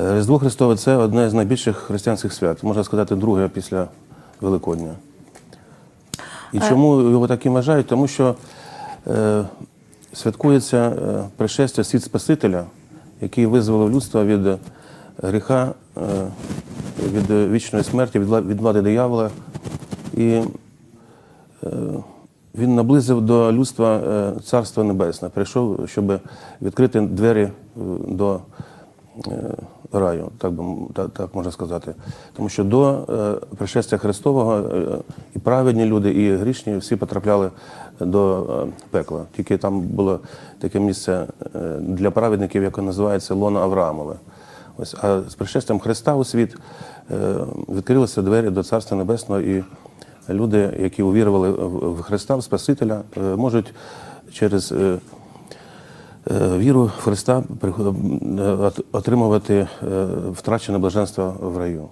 Різдво Христове це одне з найбільших християнських свят, можна сказати, друге після Великодня. І чому його таким вважають? Тому що е, святкується е, пришестя світ Спасителя, який визволив людство від е, гріха, е, від е, вічної смерті, від від влади диявола. І е, він наблизив до людства е, Царство Небесне, прийшов, щоб відкрити двері е, до е, раю, так, би, так, так можна сказати. Тому що до е, пришестя Христового е, і праведні люди, і грішні всі потрапляли до е, пекла. Тільки там було таке місце е, для праведників, яке називається Лоно Авраамове. Ось, а з пришестям Христа у світ е, відкрилися двері до Царства Небесного, і люди, які увірували в Христа, в Спасителя, е, можуть через е, е, віру Христа е, отримувати е, втрачене блаженство в раю.